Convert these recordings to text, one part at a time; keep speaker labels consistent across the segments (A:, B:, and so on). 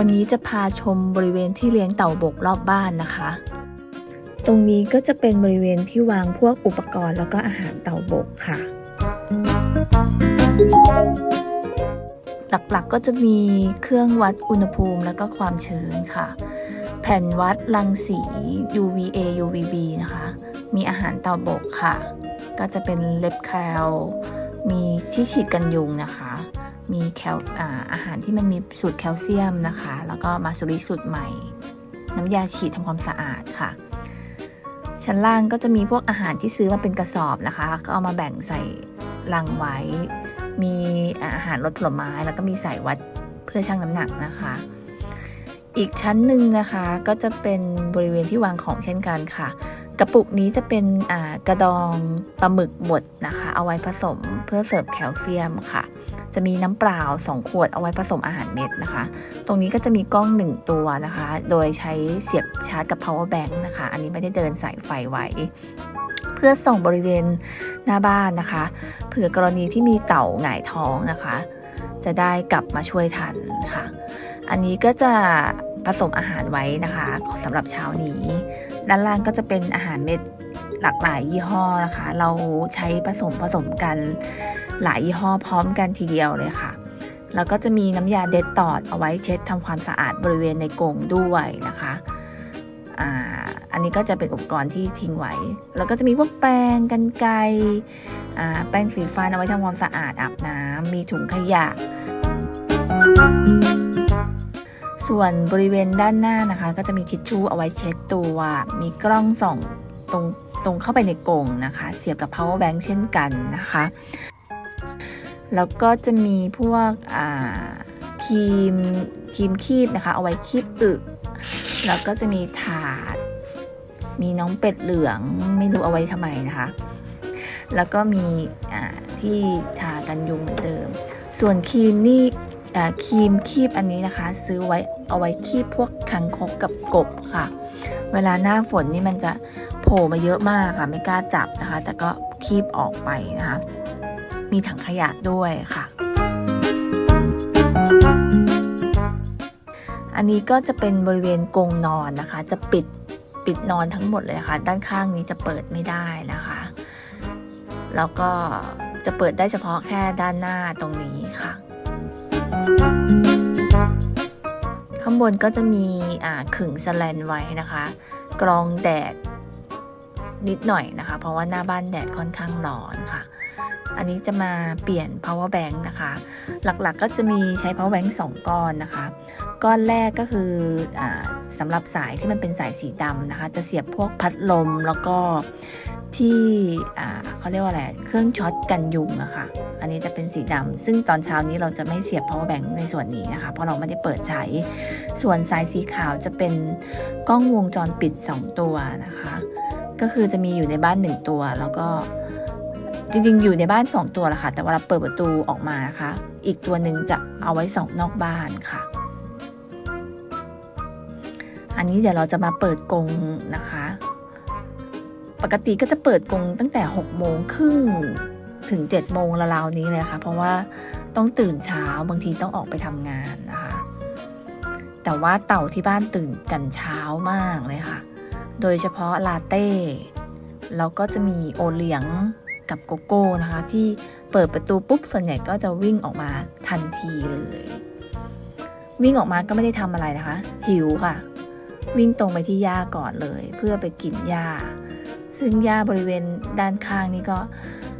A: วันนี้จะพาชมบริเวณที่เลี้ยงเต่าบกรอบบ้านนะคะ ตรงนี้ก็จะเป็นบริเวณที่วางพวกอุปกรณ์แล้วก็อาหารเต่าบกค่ะ หลักๆก็จะมีเครื่องวัดอุณหภูมิแล้วก็ความชื้นค่ะ แผ่นวัดรังสี UVA UVB นะคะ มีอาหารเต่าบกค่ะ ก็จะเป็นเล็บแคลมีที่ฉีดกันยุงนะคะ มีแคลอาอาหารที่มันมีสูตรแคลเซียมนะคะ แล้วก็มาสุริสูตรใหม่ น้ำยาฉีดทำความสะอาดค่ะ ชั้นล่างก็จะมีพวกอาหารที่ซื้อมาเป็นกระสอบนะคะ ก็เอามาแบ่งใส่ลังไว้ มีอาหารรสผลไม้ แล้วก็มีสายวัดเพื่อชั่งน้ำหนักนะคะ อีกชั้นหนึ่งนะคะก็จะเป็นบริเวณที่วางของเช่นกันค่ะ กระปุกนี้จะเป็นกระดองปลาหมึกบดนะคะ เอาไว้ผสมเพื่อเสิร์ฟแคลเซียมค่ะ จะมีน้ำเปล่า 2 ขวดเอาไว้ผสมอาหารเม็ดนะคะ ตรงนี้ก็จะมีกล้อง 1 ตัวนะคะ โดยใช้เสียบชาร์จกับ power bank นะคะ อันนี้ไม่ได้เดินสายไฟไว้ เพื่อส่งบริเวณหน้าบ้านนะคะ เผื่อกรณีที่มีเต่าหงายท้องนะคะ จะได้กลับมาช่วยทันค่ะ อันนี้ก็จะผสมอาหารไว้นะคะสำหรับเช้านี้ ด้านล่างก็จะเป็นอาหารเม็ดหลากหลายยี่ห้อนะคะ เราใช้ผสมผสมกันหลายยี่ห้อพร้อมกันทีเดียวเลยค่ะ แล้วก็จะมีน้ำยาเดตตอดเอาไว้เช็ดทำความสะอาดบริเวณในกรงด้วยนะคะอ่าอันนี้ก็จะเป็นอุปกรณ์ที่ทิ้งไว้ แล้วก็จะมีพวกแปรงกันไกอ่าแปรงสีฟันเอาไว้ทำความสะอาดอาบน้ำมีถุงขยะ ส่วนบริเวณด้านหน้านะคะ ก็จะมีทิชชู่เอาไว้เช็ดตัว มีกล้องส่องตรงตรงเข้าไปในกรงนะคะ เสียบกับ power bank เช่นกันนะคะ แล้วก็จะมีพวกครีมครีมคีบนะคะ เอาไว้คีบอึแล้วก็จะมีถาด มีน้องเป็ดเหลืองไม่รู้เอาไว้ทำไมนะคะ แล้วก็มีที่ทากันยุงเหมือนเดิม ส่วนครีมนี่ ครีมคีบอันนี้นะคะ ซื้อไว้เอาไว้คีบพวกคังคกกับกบค่ะ เวลาหน้าฝนนี่มันจะโผล่มาเยอะมากค่ะ ไม่กล้าจับนะคะ แต่ก็คีบออกไปนะคะ มีถังขยะด้วยค่ะ อันนี้ก็จะเป็นบริเวณกรงนอนนะคะ จะปิดปิดนอนทั้งหมดเลยค่ะ ด้านข้างนี้จะเปิดไม่ได้นะคะ แล้วก็จะเปิดได้เฉพาะแค่ด้านหน้าตรงนี้ค่ะ ข้างบนก็จะมีขึงสแลนไว้นะคะ กรองแดดนิดหน่อยนะคะ เพราะว่าหน้าบ้านแดดค่อนข้างร้อนค่ะ อันนี้จะมาเปลี่ยน power bank นะคะ หลักๆก็จะมีใช้ power bank 2 ก้อนนะคะ ก้อนแรกก็คืออสำหรับสายที่มันเป็นสายสีดำนะคะ จะเสียบพวกพัดลมแล้วก็ ที่เขาเรียกว่าอะไรเครื่องช็อตกันยุงอะคะ่ะอันนี้จะเป็นสีดำซึ่งตอนเช้านี้เราจะไม่เสียบ power bank ในส่วนนี้นะคะ เพราะเราไม่ได้เปิดใช้ ส่วนสายสีขาวจะเป็นกล้องวงจรปิด 2 ตัวนะคะ ก็คือจะมีอยู่ในบ้าน 1 ตัว แล้วก็จริงๆ อยู่ในบ้าน 2 ตัวละค่ะ แต่เวลาเปิดประตูออกมานะคะ อีกตัวหนึ่งจะเอาไว้ส่องนอกบ้านค่ะ อันนี้เดี๋ยวเราจะมาเปิดกรงนะคะ ปกติก็จะเปิดกรงตั้งแต่6โมงครึ่งถึง7โมงราวๆนี้เลยค่ะ เพราะว่าต้องตื่นเช้าบางทีต้องออกไปทำงานนะคะ แต่ว่าเต่าที่บ้านตื่นกันเช้ามากเลยค่ะ โดยเฉพาะลาเต้แล้วก็จะมีโอเลี้ยงกับโกโก้นะคะ ที่เปิดประตูปุ๊บส่วนใหญ่ก็จะวิ่งออกมาทันทีเลย วิ่งออกมาก็ไม่ได้ทำอะไรนะคะ หิวค่ะ วิ่งตรงไปที่หญ้าก่อนเลย เพื่อไปกินหญ้า ซึ่งหญ้าบริเวณด้านข้างนี่ก็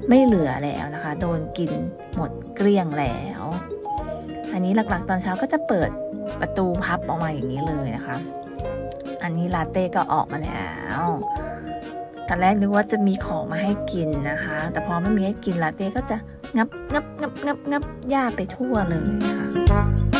A: ไม่เหลือแล้วนะคะ โดนกินหมดเกลี้ยงแล้ว อันนี้หลักๆตอนเช้าก็จะเปิดประตูพับออกมาอย่างนี้เลยนะคะ อันนี้ลาเต้ก็ออกมาแล้วตอนแรกนึกว่าจะมีของมาให้กินนะคะ แต่พอไม่มีให้กินลาเต้ก็จะงับงับงับงับงับหญ้าไปทั่วเลยค่ะ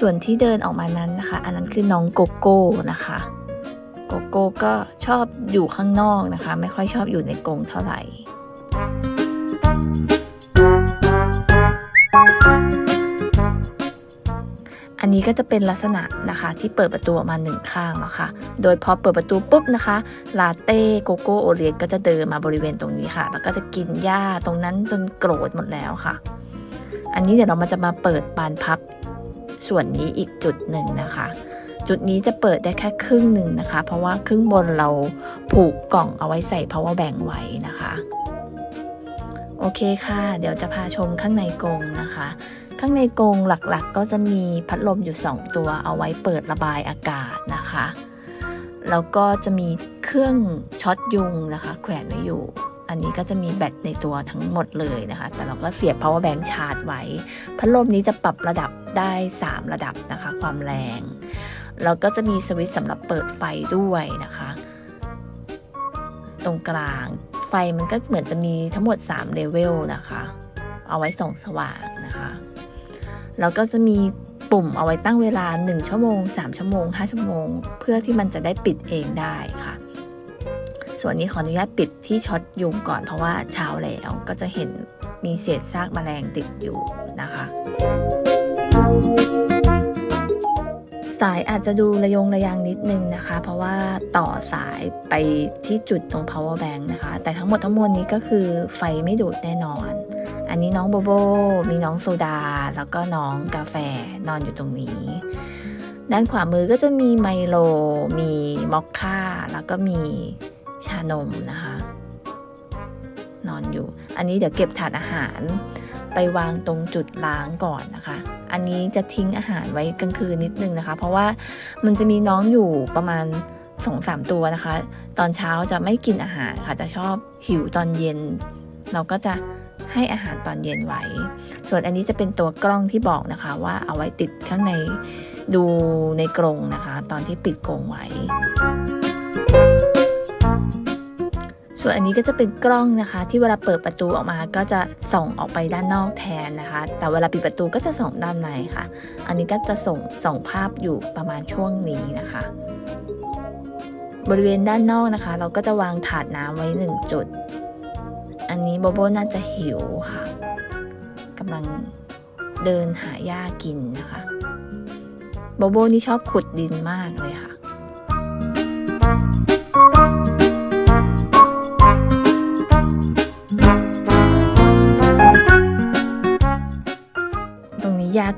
A: ส่วนที่เดินออกมานั้นนะคะ อันนั้นคือน้องโกโก้นะคะโกโก้ก็ชอบอยู่ข้างนอกนะคะ ไม่ค่อยชอบอยู่ในกรงเท่าไหร่อันนี้ก็จะเป็นลักษณะนะคะที่เปิดประตูออกมาหนึ่งข้างแล้วค่ะโดยพอเปิดประตูปุ๊บนะคะ ลาเต้โกโก้โอเลียนก็จะเดินมาบริเวณตรงนี้ค่ะ แล้วก็จะกินหญ้าตรงนั้นจนโกรธหมดแล้วค่ะ อันนี้เดี๋ยวเรามาจะมาเปิดบานพับ ส่วนนี้อีกจุดหนึ่งนะคะ จุดนี้จะเปิดได้แค่ครึ่งหนึ่งนะคะ เพราะว่าครึ่งบนเราผูกกล่องเอาไว้ใส่ power bank ไว้นะคะโอเคค่ะ เดี๋ยวจะพาชมข้างในกรงนะคะ ข้างในกรงหลักๆก็จะมีพัดลมอยู่ 2 ตัวเอาไว้เปิดระบายอากาศนะคะ แล้วก็จะมีเครื่องช็อตยุงนะคะ แขวนไว้อยู่ อันนี้ก็จะมีแบตในตัวทั้งหมดเลยนะคะ แต่เราก็เสียบ power bank ชาร์จไว้ พัดลมนี้จะปรับระดับได้ 3 ระดับนะคะ ความแรง แล้วก็จะมีสวิตช์สำหรับเปิดไฟด้วยนะคะ ตรงกลางไฟมันก็เหมือนจะมีทั้งหมด3เลเวลนะคะ เอาไว้ส่องสว่างนะคะ แล้วก็จะมีปุ่มเอาไว้ตั้งเวลา 1 ชั่วโมง 3 ชั่วโมง 5 ชั่วโมง เพื่อที่มันจะได้ปิดเองได้ค่ะ ส่วนนี้ขออนุญาตปิดที่ช็อตยุงก่อนเพราะว่าเช้าแล้วก็จะเห็นมีเศษซากแมลงติดอยู่นะคะ สายอาจจะดูระยงระยางนิดนึงนะคะ เพราะว่าต่อสายไปที่จุดตรง power bank นะคะ แต่ทั้งหมดทั้งมวลนี้ก็คือไฟไม่ดูดแน่นอน อันนี้น้องโบโบ มีน้องโซดา แล้วก็น้องกาแฟนอนอยู่ตรงนี้ ด้านขวามือก็จะมีไมโล มีมอคค่า แล้วก็มีชานมนะคะ นอนอยู่ อันนี้เดี๋ยวเก็บถาดอาหารไปวางตรงจุดล้างก่อนนะคะ อันนี้จะทิ้งอาหารไว้กลางคืนนิดนึงนะคะ เพราะว่ามันจะมีน้องอยู่ประมาณ2องสามตัวนะคะ ตอนเช้าจะไม่กินอาหารค่ะจะชอบหิวตอนเย็น เราก็จะให้อาหารตอนเย็นไว้ ส่วนอันนี้จะเป็นตัวกล้องที่บอกนะคะ ว่าเอาไว้ติดข้างในดูในกรงนะคะ ตอนที่ปิดกรงไว้ ส่วนอันนี้ก็จะเป็นกล้องนะคะ ที่เวลาเปิดประตูออกมาก็จะส่องออกไปด้านนอกแทนนะคะ แต่เวลาปิดประตูก็จะส่องด้านในค่ะ อันนี้ก็จะส่งส่องภาพอยู่ประมาณช่วงนี้นะคะ บริเวณด้านนอกนะคะ เราก็จะวางถาดน้ำไว้หนึ่งจุด อันนี้โบโบน่าจะหิวค่ะกำลังเดินหาหญ้ากินนะคะโบโบนี่ชอบขุดดินมากเลยค่ะ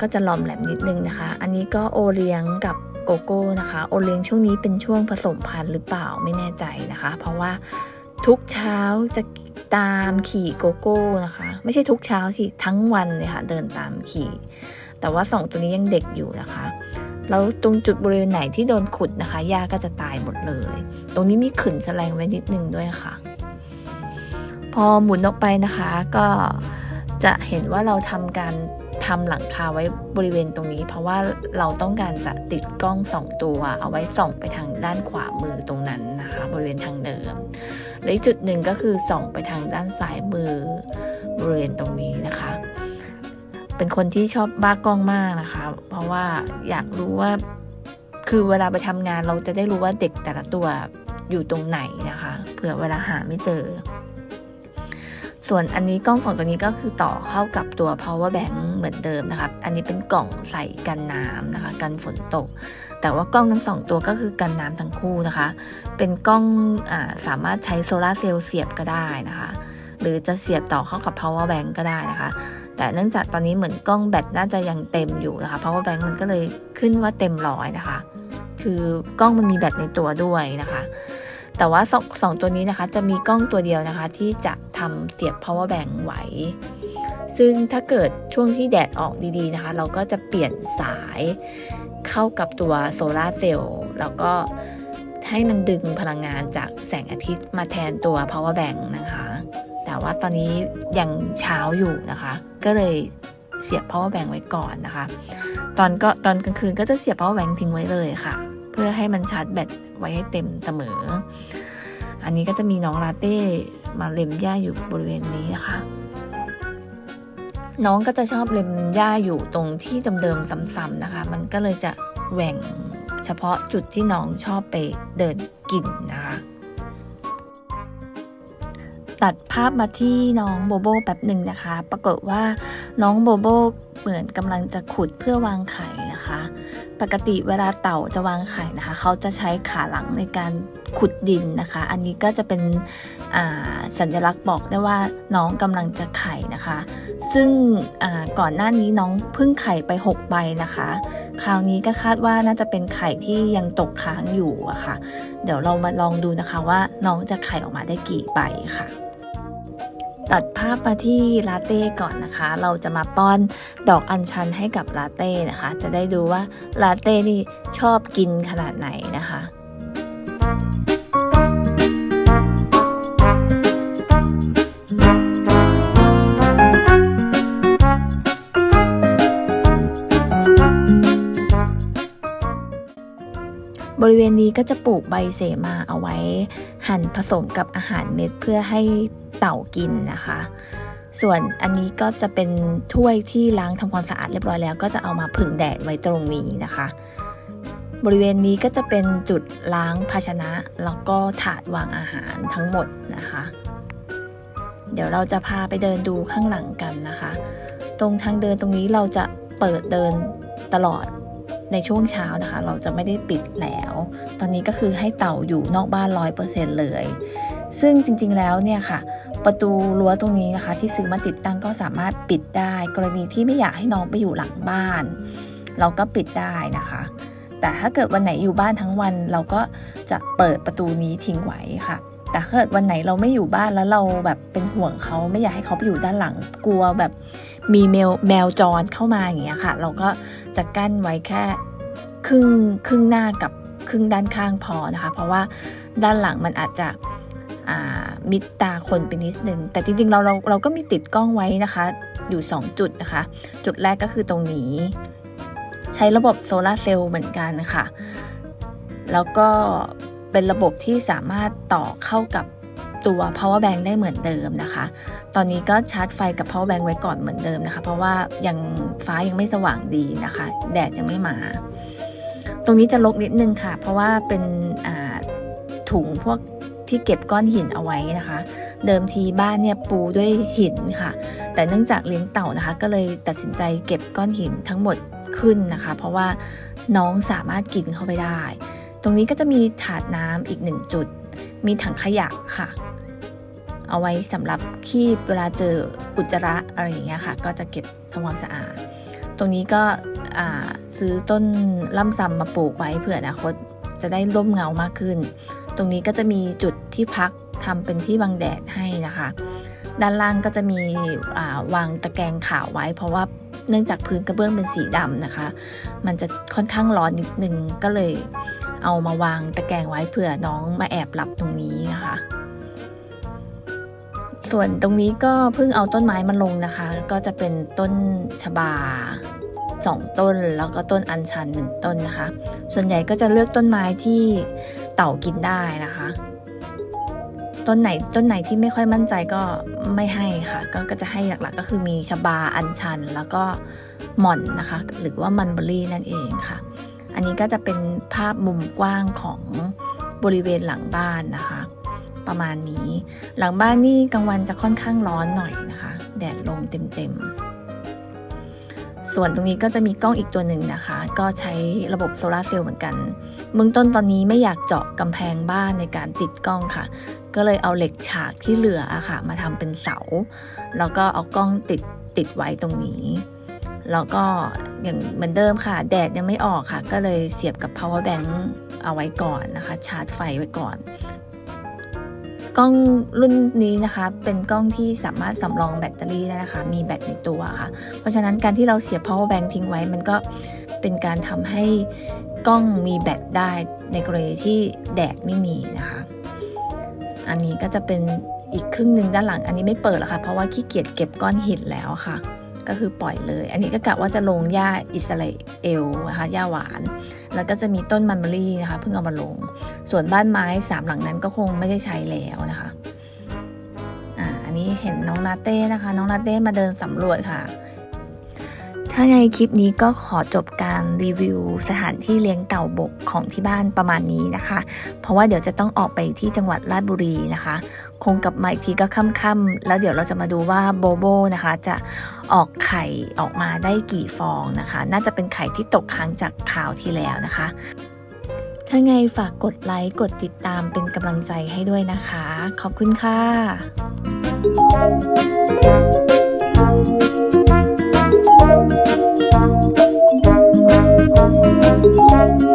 A: ก็จะหลอมแหลมนิดนึงนะคะ อันนี้ก็โอเลี้ยงกับโกโก้นะคะ โอเลี้ยงช่วงนี้เป็นช่วงผสมพันธุ์หรือเปล่าไม่แน่ใจนะคะ เพราะว่าทุกเช้าจะตามขี่โกโก้นะคะ ไม่ใช่ทุกเช้าสิทั้งวันเลยค่ะเดินตามขี่ แต่ว่าสองตัวนี้ยังเด็กอยู่นะคะแล้วตรงจุดบริเวณไหนที่โดนขุดนะคะหญ้าก็จะตายหมดเลย ตรงนี้มีขืนแสลงไว้นิดนึงด้วยค่ะ พอหมุนออกไปนะคะก็จะเห็นว่าเราทำการ ทำหลังคาไว้บริเวณตรงนี้ เพราะว่าเราต้องการจะติดกล้องสองตัว เอาไว้ส่องไปทางด้านขวามือตรงนั้นนะคะ บริเวณทางเดิมและอีกจุดหนึ่งก็คือส่องไปทางด้านซ้ายมือบริเวณตรงนี้นะคะ เป็นคนที่ชอบบ้ากล้องมากนะคะ เพราะว่าอยากรู้ว่าคือเวลาไปทำงานเราจะได้รู้ว่าเด็กแต่ละตัวอยู่ตรงไหนนะคะ เผื่อเวลาหาไม่เจอ ส่วนอันนี้กล้องสองตัวนี้ก็คือต่อเข้ากับตัว power bank เหมือนเดิมนะคะอันนี้เป็นกล่องใส่กันน้ำนะคะ กันฝนตก แต่ว่ากล้องทั้งสองตัวก็คือกันน้ำทั้งคู่นะคะ เป็นกล้องอสามารถใช้โซลาเซลล์เสียบก็ได้นะคะ หรือจะเสียบต่อเข้ากับ power bank ก็ได้นะคะ แต่เนื่องจากตอนนี้เหมือนกล้องแบตน่าจะยังเต็มอยู่นะคะ power bank มันก็เลยขึ้นว่าเต็มร้อยนะคะ คือกล้องมันมีแบตในตัวด้วยนะคะ แต่ว่าสองสอตัวนี้นะคะจะมีกล้องตัวเดียวนะคะ ที่จะทำเสียบ power bank ไว้ ซึ่งถ้าเกิดช่วงที่แดดออกดีๆนะคะ เราก็จะเปลี่ยนสายเข้ากับตัวโซลาเซลล์แล้วก็ให้มันดึงพลังงานจากแสงอาทิตย์มาแทนตัว power bank นะคะ แต่ว่าตอนนี้ยังเช้าอยู่นะคะ ก็เลยเสียบ power bank ไว้ก่อนนะคะ ตอนก็ตอนกลางคืนก็จะเสียบ power bank ทิ้งไว้เลยค่ะ เพื่อให้มันชาร์จแบต ไว้ให้เต็มเสมอ อันนี้ก็จะมีน้องลาเต้มาเล็มหญ้าอยู่บริเวณนี้นะคะน้องก็จะชอบเล็มหญ้าอยู่ตรงที่เดิมๆซ้ำๆนะคะ มันก็เลยจะแหว่งเฉพาะจุดที่น้องชอบไปเดินกินนะคะ ตัดภาพมาที่น้องโบโบแป๊บหนึ่งนะคะ ปรากฏว่าน้องโบโบเหมือนกำลังจะขุดเพื่อวางไข่ นะคะ ปกติเวลาเต่าจะวางไข่นะคะ เขาจะใช้ขาหลังในการขุดดินนะคะ อันนี้ก็จะเป็นสัญลักษณ์บอกได้ว่าน้องกำลังจะไข่นะคะ ซึ่งก่อนหน้านี้น้องเพิ่งไข่ไป6ใบนะคะ คราวนี้ก็คาดว่าน่าจะเป็นไข่ที่ยังตกค้างอยู่อะค่ะ เดี๋ยวเรามาลองดูนะคะว่าน้องจะไข่ออกมาได้กี่ใบค่ะ ตัดภาพมาที่ลาเต้ก่อนนะคะ เราจะมาป้อนดอกอัญชันให้กับลาเต้นะคะ จะได้ดูว่าลาเต้นี่ชอบกินขนาดไหนนะคะบริเวณนี้ก็จะปลูกใบเสมาเอาไว้หั่นผสมกับอาหารเม็ดเพื่อให้ เต่ากินนะคะ ส่วนอันนี้ก็จะเป็นถ้วยที่ล้างทำความสะอาดเรียบร้อยแล้ว ก็จะเอามาผึ่งแดดไว้ตรงนี้นะคะ บริเวณนี้ก็จะเป็นจุดล้างภาชนะ แล้วก็ถาดวางอาหารทั้งหมดนะคะ เดี๋ยวเราจะพาไปเดินดูข้างหลังกันนะคะ ตรงทางเดินตรงนี้เราจะเปิดเดินตลอดในช่วงเช้านะคะ เราจะไม่ได้ปิดแล้ว ตอนนี้ก็คือให้เต่าอยู่นอกบ้านร้อยเปอร์เซ็นต์เลย ซึ่งจริงๆแล้วเนี่ยค่ะ ประตูรั้วตรงนี้นะคะ ที่ซื้อมาติดตั้งก็สามารถปิดได้ กรณีที่ไม่อยากให้น้องไปอยู่หลังบ้าน เราก็ปิดได้นะคะ แต่ถ้าเกิดวันไหนอยู่บ้านทั้งวัน เราก็จะเปิดประตูนี้ทิ้งไว้ค่ะ แต่ถ้าเกิดวันไหนเราไม่อยู่บ้านแล้วเราแบบเป็นห่วงเขาไม่อยากให้เขาไปอยู่ด้านหลังกลัวแบบมีแมวแมวจรเข้ามาอย่างเงี้ยค่ะ เราก็จะกั้นไว้แค่ครึ่งครึ่งหน้ากับครึ่งด้านข้างพอนะคะ เพราะว่าด้านหลังมันอาจจะ มิดตาคนไปนิดนึง แต่จริงๆเราเราเราก็มีติดกล้องไว้นะคะ อยู่ 2 จุดนะคะ จุดแรกก็คือตรงนี้ ใช้ระบบโซลาร์เซลล์เหมือนกันค่ะ แล้วก็เป็นระบบที่สามารถต่อเข้ากับตัว power bank ได้เหมือนเดิมนะคะ ตอนนี้ก็ชาร์จไฟกับ power bank ไว้ก่อนเหมือนเดิมนะคะ เพราะว่ายังฟ้ายังไม่สว่างดีนะคะ แดดยังไม่มา ตรงนี้จะลกนิดนึงค่ะ เพราะว่าเป็นถุงพวก ที่เก็บก้อนหินเอาไว้นะคะ เดิมทีบ้านเนี่ยปูด้วยหินค่ะ แต่เนื่องจากเลี้ยงเต่านะคะ ก็เลยตัดสินใจเก็บก้อนหินทั้งหมดขึ้นนะคะ เพราะว่าน้องสามารถกินเข้าไปได้ ตรงนี้ก็จะมีถาดน้ำอีกหนึ่งจุด มีถังขยะค่ะ เอาไว้สำหรับคีบเวลาเจออุจจาระอะไรอย่างเงี้ยค่ะ ก็จะเก็บทำความสะอาด ตรงนี้ก็ซื้อต้นล่ำซำมาปลูกไว้เผื่ออนาคต จะได้ร่มเงามากขึ้น ตรงนี้ก็จะมีจุดที่พักทำเป็นที่บังแดดให้นะคะ ด้านล่างก็จะมีาวางตะแกรงขาวไว้ เพราะว่าเนื่องจากพื้นกระเบื้องเป็นสีดำนะคะ มันจะค่อนข้างร้อนนิดนึงก็เลยเอามาวางตะแกรงไว้เผื่อน้องมาแอบหลับตรงนี้นะคะส่วนตรงนี้ก็เพิ่งเอาต้นไม้มาลงนะคะ ก็จะเป็นต้นชบา สองต้น แล้วก็ต้นอัญชันหนึ่งต้นนะคะ ส่วนใหญ่ก็จะเลือกต้นไม้ที่เต่ากินได้นะคะ ต้นไหนต้นไหนที่ไม่ค่อยมั่นใจก็ไม่ให้ค่ะก็ก็จะให้หลักๆก็คือมีชบาอัญชัน แล้วก็หม่อนนะคะ หรือว่ามันเบอรี่นั่นเองค่ะ อันนี้ก็จะเป็นภาพมุมกว้างของบริเวณหลังบ้านนะคะ ประมาณนี้หลังบ้านนี่กลางวันจะค่อนข้างร้อนหน่อยนะคะ แดดลงเต็มๆ ส่วนตรงนี้ก็จะมีกล้องอีกตัวหนึ่งนะคะ ก็ใช้ระบบโซลาร์เซลล์เหมือนกันเบื้องต้นตอนนี้ไม่อยากเจาะกำแพงบ้านในการติดกล้องค่ะ ก็เลยเอาเหล็กฉากที่เหลืออะค่ะ มาทำเป็นเสา แล้วก็เอากล้องติดติดไว้ตรงนี้ แล้วก็อย่างเหมือนเดิมค่ะ แดดยังไม่ออกค่ะ ก็เลยเสียบกับ power bank เอาไว้ก่อนนะคะ ชาร์จไฟไว้ก่อน กล้องรุ่นนี้นะคะ เป็นกล้องที่สามารถสำรองแบตเตอรี่ได้นะคะ มีแบตในตัวค่ะ เพราะฉะนั้นการที่เราเสียบ power bank ทิ้งไว้ มันก็เป็นการทำให้กล้องมีแบตได้ในกรณีที่แดดไม่มีนะคะ อันนี้ก็จะเป็นอีกครึ่งหนึ่งด้านหลัง อันนี้ไม่เปิดหรอกค่ะ เพราะว่าขี้เกียจเก็บก้อนหินแล้วค่ะ ก็คือปล่อยเลย อันนี้ก็กะว่าจะลงหญ้าอิสราเอลนะคะหญ้าหวาน แล้วก็จะมีต้นมันเบอรี่นะคะเพิ่งเอามาลง ส่วนบ้านไม้สามหลังนั้นก็คงไม่ได้ใช้แล้วนะคะอ่าอันนี้เห็นน้องลาเต้นะคะ น้องลาเต้มาเดินสำรวจค่ะ ถ้าไงคลิปนี้ก็ขอจบการรีวิวสถานที่เลี้ยงเต่าบกของที่บ้านประมาณนี้นะคะ เพราะว่าเดี๋ยวจะต้องออกไปที่จังหวัดราชบุรีนะคะ คงกลับมาอีกทีก็ค่ำๆแล้วเดี๋ยวเราจะมาดูว่าโบโบนะคะ จะออกไข่ออกมาได้กี่ฟองนะคะ น่าจะเป็นไข่ที่ตกค้างจากข่าวที่แล้วนะคะ ถ้าไงฝากกดไลค์กดติดตามเป็นกำลังใจให้ด้วยนะคะ ขอบคุณค่ะ Thank you.